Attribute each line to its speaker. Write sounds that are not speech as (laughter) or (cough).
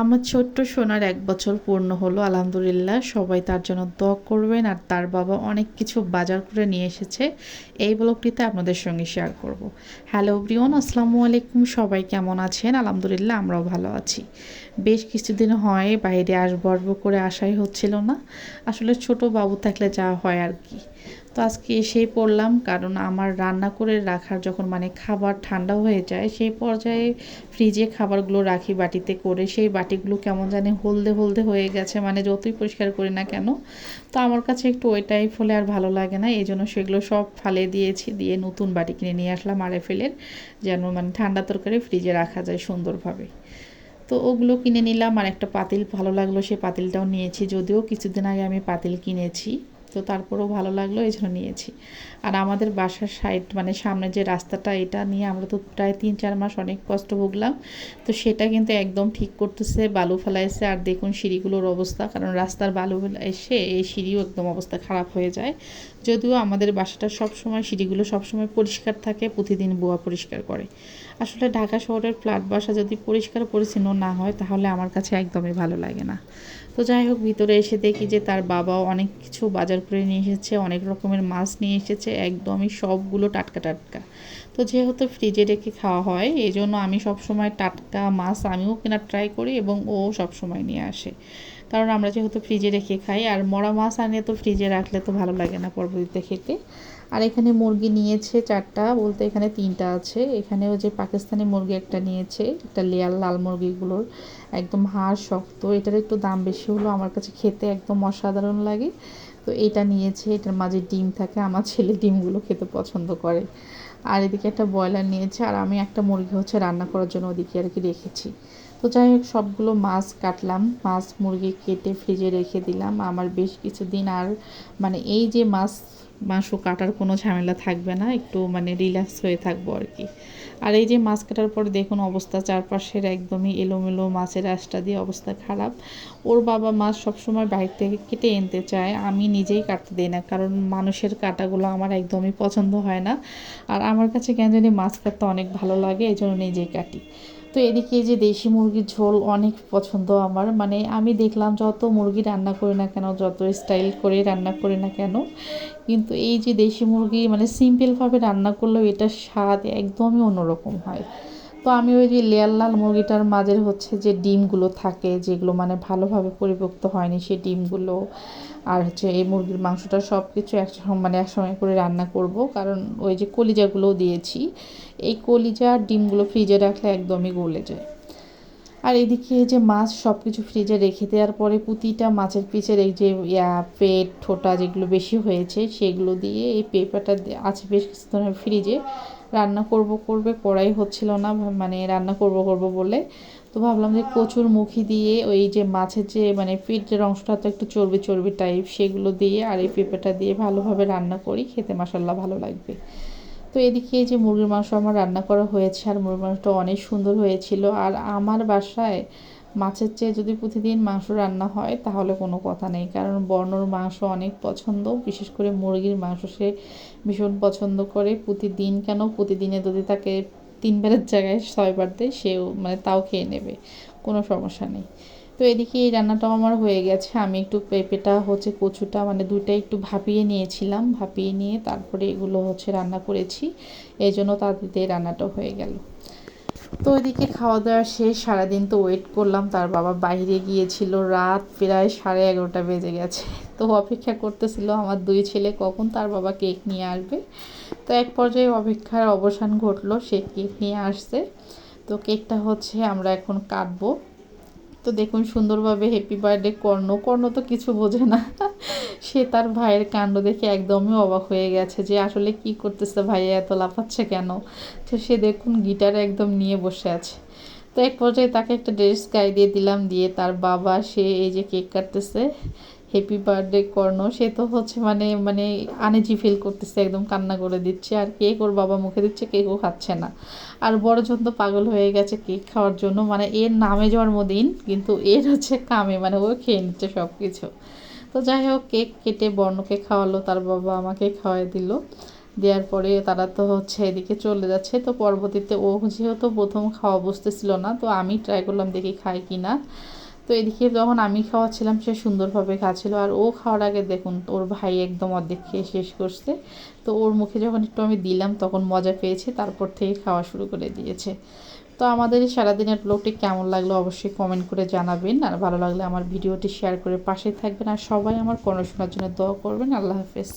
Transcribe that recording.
Speaker 1: আমার ছোট্ট সোনার এক বছর পূর্ণ হলো, আলহামদুলিল্লাহ। সবাই তার জন্য দোয়া করবেন আর তার বাবা অনেক কিছু বাজার করে নিয়ে এসেছে। এই ব্লগটিতে আপনাদের সঙ্গে শেয়ার করব। হ্যালো ব্রিয়ন আসসালামু আলাইকুম। সবাই কেমন আছেন? আলহামদুলিল্লাহ, আমরাও ভালো আছি। বেশ কিছুদিন হয়, বাইরে আসব আসব করে আসাই হচ্ছিল না। আসলে ছোট বাবু থাকলে যা হয় আর কি। তো আজকে এসেই পড়লাম, কারণ আমার রান্না করে রাখার যখন মানে খাবার ঠান্ডা হয়ে যায়, সেই পর্যায়ে ফ্রিজে খাবারগুলো রাখি বাটিতে করে, সেই বাটিগুলো কেমন জানি হলদে হলদে হয়ে গেছে মানে যতই পরিষ্কার করি না কেন। তো আমার কাছে একটু ওই টাইপ হলে আর ভালো লাগে না, এই জন্য সেগুলো সব ফালে দিয়েছি, দিয়ে নতুন বাটি কিনে নিয়ে আসলাম আরে ফেলের যেন মানে ঠান্ডা তরকারি ফ্রিজে রাখা যায় সুন্দরভাবে। তো ওগুলো কিনে নিলাম, আর একটা পাতিল ভালো লাগল সেই পাতিলটাও নিয়েছি, যদিও কিছুদিন আগে আমি পাতিল কিনেছি। তো তারপরেও ভালো লাগল, এই জন্য নিয়েছি। আর আমাদের বাসার সাইড মানে সামনে যে রাস্তাটা, এটা নিয়ে আমরা তো প্রায় তিন চার মাস অনেক কষ্ট ভুগলাম। তো সেটা কিন্তু একদম ঠিক করতেছে, বালু ফেলাইছে। আর দেখুন সিঁড়িগুলোর অবস্থা, কারণ রাস্তার বালু এসে এই সিঁড়িও একদম অবস্থা খারাপ হয়ে যায়। যদিও আমাদের বাসাটা সবসময়, সিঁড়িগুলো সবসময় পরিষ্কার থাকে, প্রতিদিন বোয়া পরিষ্কার করে। আসলে ঢাকা শহরের ফ্ল্যাট বাসা যদি পরিষ্কার পরিচ্ছন্ন না হয়, তাহলে আমার কাছে একদমই ভালো লাগে না। তো যাই হোক, ভিতরে এসে দেখি যে তার বাবাও অনেক কিছু বাজার করে নিয়ে এসেছে, অনেক রকমের মাছ নিয়ে এসেছে, একদমই সবগুলো টাটকা টাটকা। তো যেহেতু ফ্রিজে রেখে খাওয়া হয় এই জন্য আমি সবসময় টাটকা মাছ আমিও কেনার ট্রাই করি এবং ও সবসময় নিয়ে আসে। কারণ আমরা যেহেতু ফ্রিজে রেখে খাই, আর মরা মাছ আনে তো ফ্রিজে রাখলে তো ভালো লাগে না পরবর্তীতে খেতে। আর এখানে মুরগি নিয়েছে চারটা, বলতে এখানে তিনটা আছে। এখানেও যে পাকিস্তানি মুরগি একটা নিয়েছে, একটা লেয়ার লাল মুরগিগুলোর। একদম হাড় শক্ত, এটার একটু দাম বেশি হলো আমার কাছে খেতে একদম অসাধারণ লাগে। তো এটা নিয়েছে, এটার মাঝে ডিম থাকে, আমার ছেলে ডিমগুলো খেতে পছন্দ করে। আর এদিকে একটা ব্রয়লার নিয়েছে, আর আমি একটা মুরগি হচ্ছে রান্না করার জন্য ওদিকে আর কি রেখেছি। তো যাই হোক, সবগুলো মাছ কাটলাম। মাছ মুরগি কেটে ফ্রিজে রেখে দিলাম। আমার বেশ কিছুদিন আর মানে এই যে মাছ, মাংস কাটার কোনো ঝামেলা থাকবে না, একটু মানে রিল্যাক্স হয়ে থাকব আর কি। আর এই যে মাছ কাটার পরে দেখুন অবস্থা, চারপাশের একদমই এলোমেলো মাছের আশটা দিয়ে অবস্থা খারাপ। ওর বাবা মাছ সবসময় বাইরে থেকে কেটে এনতে চায়, আমি নিজেই কাটতে দিই না, কারণ মানুষের কাটাগুলো আমার একদমই পছন্দ হয় না। আর আমার কাছে কেন জানি মাছ কাটতে অনেক ভালো লাগে, এই জন্য নিজেই কাটি। তো এদিকে যে দেশি মুরগির ঝোল অনেক পছন্দ আমার। মানে আমি দেখলাম যত মুরগি রান্না করি না কেন, যত স্টাইল করে রান্না করি না কেন, কিন্তু এই যে দেশি মুরগি মানে সিম্পলভাবে রান্না করলেও এটার স্বাদ একদমই অন্যরকম হয়। তো আমি ওই যে লেয়ার লাল মুরগিটার মাঝের হচ্ছে যে ডিমগুলো থাকে, যেগুলো মানে ভালোভাবে পরিপক্ত হয়নি সেই ডিমগুলো। আর হচ্ছে এই মুরগির মাংসটা সব কিছু একসঙ্গে মানে একসঙ্গে করে রান্না করব। কারণ ওই যে কলিজাগুলোও দিয়েছি, এই কলিজা ডিমগুলো ফ্রিজে রাখলে একদমই গলে যায়। আর এদিকে যে মাছ সব কিছু ফ্রিজে রেখে দেওয়ার পরে প্রতিটা মাছের পিছের এই যে পেট, ঠোঁটা যেগুলো বেশি হয়েছে, সেগুলো দিয়ে এই পেপারটা আছে বেশ কিছুদিন ফ্রিজে রান্না করব করবে, কড়াই হচ্ছিল না মানে রান্না করব করব বলে। তো ভাবলাম যে কচুর মুখি দিয়ে ওই যে মাছের যে মানে পিঠের অংশটা তো একটু চর্বি চর্বি টাইপ সেগুলো দিয়ে আর এই পেঁপেটা দিয়ে ভালোভাবে রান্না করি, খেতে মশাল্লা ভালো লাগবে। তো এদিকে যে মুরগির মাংস আমার রান্না করা হয়েছে, আর মুরগির মাংসটা অনেক সুন্দর হয়েছিল। আর আমার বাসায় মাছের চেয়ে যদি প্রতিদিন মাংস রান্না হয়, তাহলে কোনো কথা নেই। কারণ বর্ণর মাংস অনেক পছন্দ, বিশেষ করে মুরগির মাংস সে ভীষণ পছন্দ করে। প্রতিদিন কেন? প্রতিদিনে যদি তাকে তিনবারের জায়গায় ছয়বার দেয়, সেও মানে তাও খেয়ে নেবে, কোনো সমস্যা নেই। তো এদিকে এই রান্নাটাও আমার হয়ে গেছে। আমি একটু পেঁপেটা, হচ্ছে কচুটা মানে দুইটা একটু ভাপিয়ে নিয়েছিলাম। ভাপিয়ে নিয়ে তারপরে এগুলো হচ্ছে রান্না করেছি। এই জন্য তাদের রান্নাটা হয়ে গেল। তো ওইদিকে খাওয়া দাওয়া শেষ, সারাদিন তো ওয়েট করলাম। তার বাবা বাইরে গিয়েছিল, রাত প্রায় সাড়ে এগারোটা বেজে গেছে। (laughs) তো অপেক্ষা করতেছিল আমার দুই ছেলে, কখন তার বাবা কেক নিয়ে আসবে। তো এক পর্যায়ে অপেক্ষার অবসান ঘটলো, সে কেক নিয়ে আসছে। তো কেকটা হচ্ছে আমরা এখন কাটবো। তো দেখুন, সুন্দরভাবে হ্যাপি বার্থডে কর্ণ। কর্ণ তো কিছু বোঝে না। (laughs) সে তার ভাইয়ের কাণ্ড দেখে একদমই অবাক হয়ে গেছে যে আসলে কি করতেছে ভাইয়া, এত লাফাচ্ছে কেন? তো সে দেখুন গিটার একদম নিয়ে বসে আছে। তো এক পর্যায়ে তাকে একটা ড্রেস গায়ে দিয়ে দিলাম, দিয়ে তার বাবা, সে এই যে কেক কাটতেছে হ্যাপি বার্থডে কর্ণ, সে তো হচ্ছে মানে মানে আনেজি ফিল করতেছে, একদম কান্না করে দিচ্ছে। আর কেক ওর বাবা মুখে দিচ্ছে কেকও খাচ্ছে না। আর বড়জন তো পাগল হয়ে গেছে কেক খাওয়ার জন্য। মানে এর নামে জন্মদিন, কিন্তু এর হচ্ছে কামে মানে ও খেয়ে নিচ্ছে সব কিছু তো যাই হোক, কেক কেটে বর্ণকে খাওয়ালো, তার বাবা আমাকে খাওয়াই দিল। দেওয়ার পরে তারা তো হচ্ছে এদিকে চলে যাচ্ছে। তো পরবর্তীতে ও যেহেতু প্রথম খাওয়া বসতেছিল না, তো আমি ট্রাই করলাম দেখি খায় কি না তো এদিকে যখন আমি খাওয়াচ্ছিলাম, সে সুন্দরভাবে খাচ্ছিল। আর ও খাওয়ার আগে দেখুন, ওর ভাই একদম অর্ধেক খেয়ে শেষ করছে। তো ওর মুখে যখন একটু আমি দিলাম, তখন মজা পেয়েছে, তারপর থেকে খাওয়া শুরু করে দিয়েছে। তো আমাদের সারাদিনের ব্লগটি কেমন লাগল অবশ্যই কমেন্ট করে জানাবেন। আর ভালো লাগলে আমার ভিডিওটি শেয়ার করে পাশে থাকবেন। আর সবাই আমার পড়াশোনার জন্য দোয়া করবেন। আল্লাহ হাফেজ।